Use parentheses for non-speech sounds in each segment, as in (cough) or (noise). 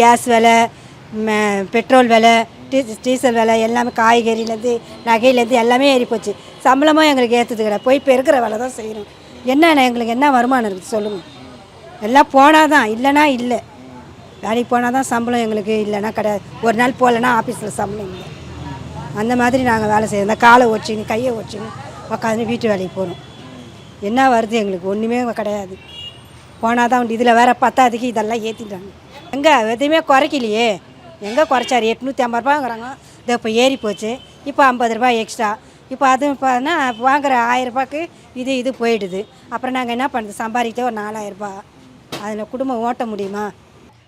Case விலை petrol விலை diesel விலை எல்லாமே காய்கறிலேருந்து நகையிலேருந்து எல்லாமே ஏறி போச்சு சம்பளமும் எங்களுக்கு ஏற்றுது கிடையாது போய் இப்போ இருக்கிற வேலை தான் செய்கிறோம் என்ன எங்களுக்கு என்ன வருமானம் இருக்குது சொல்லுங்கள் எல்லாம் போனால் தான் இல்லைன்னா இல்லை. வேலைக்கு போனால் தான் சம்பளம் எங்களுக்கு இல்லைனா கிடையாது. ஒரு நாள் போகலன்னா ஆஃபீஸில் சம்பளம் இல்லை. அந்த மாதிரி நாங்கள் வேலை செய்யறோம். இந்த காலை ஒச்சின்னு கையை ஒச்சின்னு உட்காந்து வீட்டு வேலைக்கு போகிறோம் என்ன வருது எங்களுக்கு? ஒன்றுமே கிடையாது. போனால் தான் இதில் வேறு பத்தாதுக்கு இதெல்லாம் ஏற்றிட்டாங்க எங்கே எதையுமே குறைக்கலையே. எங்கே குறைச்சாரு? எட்நூற்றி ஐம்பது ரூபாங்கிறாங்க இதை இப்போ ஏறி போச்சு. இப்போ ஐம்பது ரூபாய் எக்ஸ்ட்ரா இப்போ அது பார்த்தோன்னா வாங்குற ஆயர்ரூபாய்க்கு இது இது போயிடுது. அப்புறம் நாங்கள் என்ன பண்ணுறது சம்பாதிக்கிட்டே ஒரு நாலாயிரரூபா அதில் குடும்பம் ஓட்ட முடியுமா?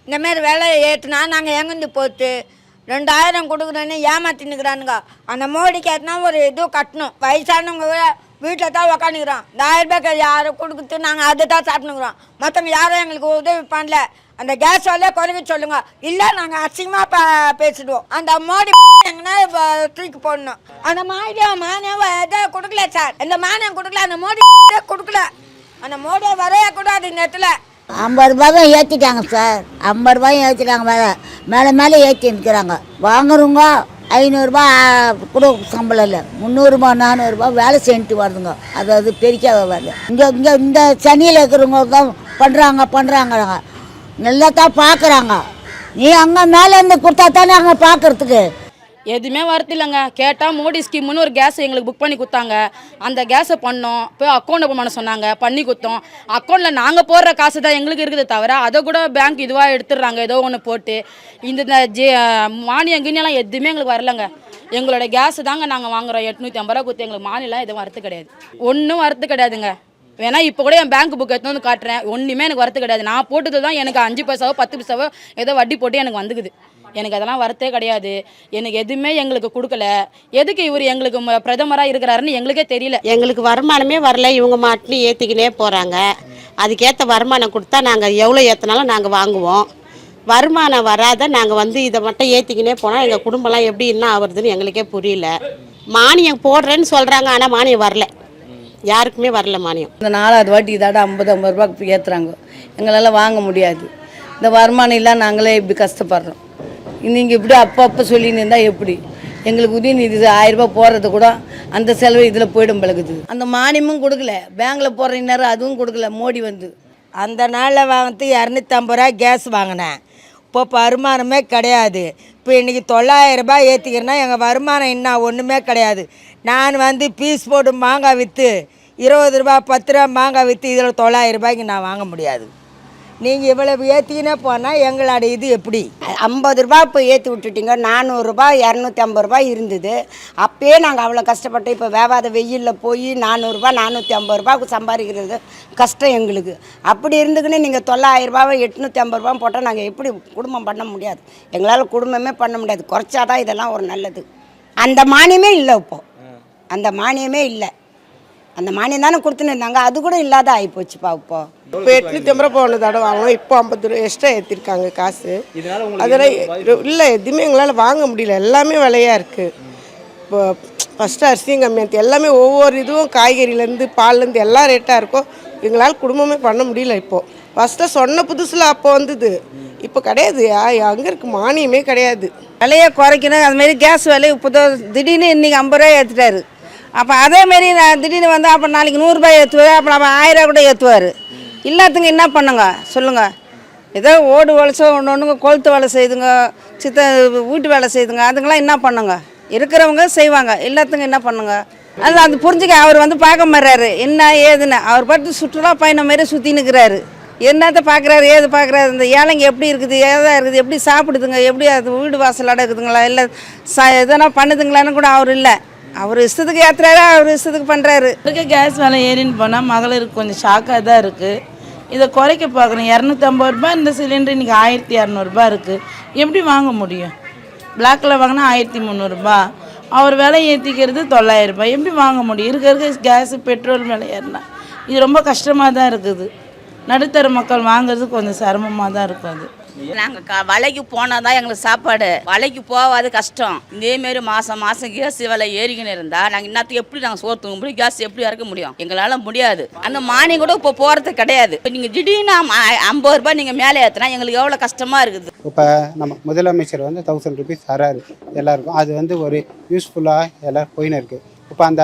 இந்தமாரி விலை ஏற்றுனா நாங்கள் எங்கேருந்து போட்டு ரெண்டாயிரம் கொடுக்குறோன்னு ஏமாத்தினுக்குறானுங்க அந்த மோடிக்கு ஏற்றினா ஒரு இது கட்டணும். வயசானவங்க வீட்டில் தான் உக்காந்துக்கிறோம். இந்த ஆயிரம் ரூபாய்க்கு யாரும் கொடுத்து நாங்கள் அதை தான் சாப்பிட்டுக்கிறோம் மற்றவங்க யாரும் எங்களுக்கு உதவி பண்ணல. அந்த கேஸ் விலையை குறைக்க சொல்லுங்க. இல்லை நாங்கள் அசிங்கமாக ப பேசிடுவோம். அந்த மோடி (laughs) எங்கன்னா தூக்கி போடணும். அந்த மானியம் மானியம் எதை கொடுக்கல சார் இந்த மானியம் கொடுக்கல. அந்த மோடி (laughs) கொடுக்கல. அந்த மோடியை வரைய கூடாது இந்த இடத்துல. ஐம்பது ரூபாயும் ஏற்றிட்டாங்க சார் ஐம்பது ரூபாயும் ஏற்றிட்டாங்க மேலே. மேலே மேலே ஏற்றி நிற்கிறாங்க வாங்குறவங்க ஐநூறுரூபா கூட சம்பளம் இல்லை. முந்நூறுபா நானூறுரூபா வேலை செஞ்சுட்டு வருதுங்க. அதாவது பெருக்காக வருது. இங்கே இங்கே இந்த சனியில் இருக்கிறவங்க தான் பண்ணுறாங்க பண்ணுறாங்க நல்லா தான் பார்க்குறாங்க. நீ அங்கே மேலே இருந்து கொடுத்தா தானே அங்கே பார்க்குறதுக்கு? எதுவுமே வரது இல்லைங்க. கேட்டால் மோடி ஸ்கீம்னு ஒரு கேஸ் எங்களுக்கு புக் பண்ணி கொடுத்தாங்க. அந்த கேஸை பண்ணோம். போய் அக்கௌண்ட் ஓப்பன் பண்ண சொன்னாங்க. பண்ணி கொடுத்தோம். அக்கௌண்ட்டில் நாங்கள் போடுற காசு தான் எங்களுக்கு இருக்குது தவிர அதை கூட பேங்க் இதுவாக எடுத்துடுறாங்க. ஏதோ ஒன்று போட்டு. இந்த இந்த ஜே மானியம் கீனியெல்லாம் எதுவுமே எங்களுக்கு வரலங்க. எங்களோட கேஸ் தாங்க நாங்கள் வாங்குறோம். எட்நூற்றி ஐம்பது ரூபா கொடுத்து எங்களுக்கு மானியம் எதுவும் வரது கிடையாது. ஒன்றும் வரது கிடையாதுங்க. வேணா இப்போ கூட என் பேங்க் புக் எடுத்து வந்து காட்டுறேன். ஒன்றுமே எனக்கு வரது கிடையாது. நான் போட்டது தான் எனக்கு அஞ்சு பைசாவோ பத்து பைசாவோ ஏதோ வட்டி போட்டு எனக்கு வந்துக்குது. எனக்கு அதெல்லாம் வரத்தே கிடையாது. எனக்கு எதுவுமே எங்களுக்கு கொடுக்கல. எதுக்கு இவர் எங்களுக்கு ம- பிரதமரா இருக்கிறாருன்னு எங்களுக்கே தெரியல. எங்களுக்கு வருமானமே வரல. இவங்க மாட்டினு ஏற்றிக்கினே போகிறாங்க அதுக்கேற்ற வருமானம் கொடுத்தா நாங்கள் எவ்வளோ ஏற்றினாலும் நாங்கள் வாங்குவோம். வருமானம் வராத நாங்கள் வந்து இதை மட்டும் ஏற்றிக்கினே போனால் எங்கள் குடும்பம்லாம் எப்படி என்ன ஆகுறதுன்னு எங்களுக்கே புரியல. மானியம் போடுறேன்னு சொல்கிறாங்க ஆனால் மானியம் வரல. யாருக்குமே வரல மானியம். இந்த நாலாவது வாட்டி இதாட ஐம்பது ஐம்பது ரூபாய்க்கு ஏற்றுறாங்க எங்களால் வாங்க முடியாது. இந்த வருமானம் இல்லை நாங்களே இப்படி கஷ்டப்படுறோம். நீங்கள் இப்படி அப்போ அப்போ சொல்லின்னு இருந்தால் எப்படி? எங்களுக்கு உதயநிதி ஆயிரம் ரூபாய் போடுறது கூட அந்த செலவு இதில் போயிடும் பழகுது. அந்த மானியமும் கொடுக்கல. பேங்கில் போடுற நேரம் அதுவும் கொடுக்கல. மோடி வந்து. அந்த நாளில் வாங்கிட்டு இரநூத்தம்பது ரூபா கேஸ் வாங்கினேன். இப்போ வருமானமே கிடையாது. இப்போ இன்றைக்கி தொள்ளாயிரம் ரூபாய் ஏற்றிக்கிறேன்னா எங்கள் வருமானம் என்ன? ஒன்றுமே கிடையாது. நான் வந்து பீஸ் போட்டு மாங்காய் விற்று இருபது ரூபா பத்து ரூபா மாங்காய் விற்று இதில் தொள்ளாயிரம் ரூபாய்க்கு நான் வாங்க முடியாது. நீங்கள் இவ்வளவு ஏற்றிக்கினே போனால் எங்களோட இது எப்படி? ஐம்பது ரூபா இப்போ ஏற்றி விட்டுட்டீங்க நானூறுரூபா இரநூத்தி ஐம்பது ரூபாய் இருந்தது. அப்பயே நாங்கள் அவ்வளோ கஷ்டப்பட்டு இப்போ வேவாத வெயிலில் போய் நானூறுரூபா நானூற்றி ஐம்பது ரூபாய்க்கு சம்பாதிக்கிறது கஷ்டம் எங்களுக்கு. அப்படி இருந்துக்குன்னு நீங்கள் தொள்ளாயிரம் ரூபாவை எட்நூற்றி ஐம்பது ரூபா போட்டால் நாங்கள் எப்படி குடும்பம் பண்ண முடியாது? எங்களால் குடும்பமே பண்ண முடியாது. குறைச்சாதான் இதெல்லாம் ஒரு நல்லது. அந்த மானியமே இல்லை இப்போ. அந்த மானியமே இல்லை. அந்த மானியம் தானே கொடுத்துன்னு இருந்தாங்க. அது கூட இல்லாத ஆகிப்போச்சுப்பா இப்போ. இப்போ எட்நூத்தி ஐம்பது ரூபா போன தடவை வாங்கினோம் இப்போ ஐம்பது ரூபா எக்ஸ்ட்ரா ஏற்றிருக்காங்க காசு. அதெல்லாம் இல்லை எதுவுமே எங்களால் வாங்க முடியல. எல்லாமே விலையாக இருக்குது இப்போ ஃபஸ்ட்டு அரிசியும் கம்மியாக எல்லாமே ஒவ்வொரு இதுவும் காய்கறிலேருந்து பால்லேருந்து எல்லாம் ரேட்டாக இருக்கும் எங்களால் குடும்பமே பண்ண முடியல இப்போது ஃபஸ்ட்டு சொன்ன புதுசில் அப்போ வந்தது. இப்போ கிடையாது. அங்கே இருக்கு. மானியமே கிடையாது. விலையை குறைக்கணும். அது மாதிரி கேஸ் விலை இப்போ திடீர்னு இன்றைக்கி ஐம்பது ரூபாய் ஏற்றிட்டாரு அப்போ அதேமாரி நான் திடீர்னு வந்து அப்போ நாளைக்கு நூறுரூபாய் ஏற்றுவார் அப்புறம் அப்போ ஆயிரம் கூட ஏற்றுவார் இல்லாதவங்க என்ன பண்ணுங்க? சொல்லுங்கள் ஏதோ ஓடு வளசோ ஒன்று ஒன்றுங்க கொளுத்து வேலை செய்துங்க சித்த வீட்டு வேலை செய்துங்க அதுங்களாம் என்ன பண்ணுங்க? இருக்கிறவங்க செய்வாங்க. எல்லாத்துக்கும் என்ன பண்ணுங்க? அது அது புரிஞ்சுக்க அவர் வந்து பார்க்க மாறாரு என்ன ஏதுன்னு. அவர் பார்த்து சுற்றுலா பயணம் மாரி சுற்றி நிற்கிறாரு என்னத்த பார்க்குறாரு ஏது பார்க்குறாரு இந்த ஏழைங்க எப்படி இருக்குது ஏதா இருக்குது எப்படி சாப்பிடுதுங்க எப்படி அது வீடு வாசல் இருக்குதுங்களா இல்லை ச எதனா பண்ணுதுங்களான்னு கூட அவர் இல்லை. அவர் இஷ்டத்துக்கு ஏற்றுறாரு அவர் இஷ்டத்துக்கு பண்ணுறாரு இருக்க கேஸ் விலை ஏறின்னு போனால் மகளிருக்கு கொஞ்சம் ஷாக்காக தான் இருக்குது இதை குறைக்க பார்க்குறோம் இரநூத்தம்பது ரூபாய் இந்த சிலிண்டர் இன்றைக்கி ஆயிரத்தி இரநூறுபா இருக்குது எப்படி வாங்க முடியும்? பிளாக்கில் வாங்கினா ஆயிரத்தி முந்நூறுபா அவர் விலை ஏற்றிக்கிறது தொள்ளாயிரரூபா எப்படி வாங்க முடியும்? இருக்க இருக்க கேஸு பெட்ரோல் விலை ஏறினா. இது ரொம்ப கஷ்டமாக தான் இருக்குது. நடுத்தர மக்கள் வாங்குறது கொஞ்சம் சிரமமாக தான் இருக்கும் அது. நாங்கள் க வலைக்கு போனால் தான் எங்களுக்கு சாப்பாடு. வலைக்கு போகாது கஷ்டம். இதேமாரி மாதம் மாதம் கேஸ் விலை ஏறிக்கின்னு இருந்தால் நாங்கள் இன்னத்துக்கு எப்படி நாங்கள் சோறு தூங்க முடியும்? கேஸ் எப்படி இறக்க முடியும்? எங்களால் முடியாது. அந்த மானியம் கூட இப்போ போகிறது கிடையாது. இப்போ நீங்கள் திடீர்னு ஐம்பது ரூபாய் நீங்கள் மேலே ஏற்றினா எங்களுக்கு எவ்வளோ கஷ்டமாக இருக்குது? இப்போ நம்ம முதலமைச்சர் வந்து தௌசண்ட் ருபீஸ் தராரு எல்லாருக்கும். அது வந்து ஒரு யூஸ்ஃபுல்லாக எல்லோரும் போயின்னு இருக்குது இப்போ அந்த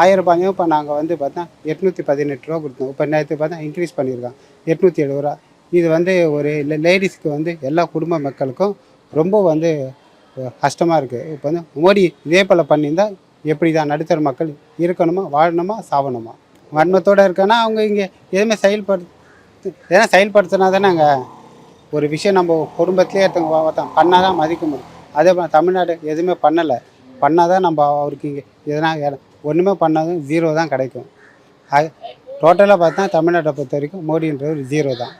ஆயிரம் ரூபாயும் இப்போ நாங்கள் வந்து பார்த்தா எட்நூற்றி பதினெட்டு ரூபா கொடுத்தோம். இப்போ நேற்று பார்த்தா இன்க்ரீஸ் பண்ணியிருக்கோம் எட்நூற்றி எழுபது ரூபா. இது வந்து ஒரு லேடிஸ்க்கு வந்து எல்லா குடும்ப மக்களுக்கும் ரொம்ப வந்து கஷ்டமாக இருக்குது இப்போ வந்து மோடி இதே போல் பண்ணியிருந்தால் எப்படி தான் நடுத்தர மக்கள் இருக்கணுமா வாழணுமா சாவணுமா? வன்மத்தோடு இருக்கனா அவங்க இங்கே எதுவுமே செயல்படுத்து எதனா செயல்படுத்தினா தானேங்க ஒரு விஷயம் நம்ம குடும்பத்திலே ஒருத்தவங்க ஒருத்தன் பண்ணால் தான் மதிக்க முடியும். அதே போல் தமிழ்நாடு எதுவுமே பண்ணலை. பண்ணால் தான் நம்ம அவருக்கு இங்கே எதனா ஒன்றுமே பண்ணாதும் ஜீரோ தான் கிடைக்கும். அது டோட்டலாக பார்த்தா தமிழ்நாட்டை பொறுத்த வரைக்கும் மோடின்றது ஒரு ஜீரோ தான்.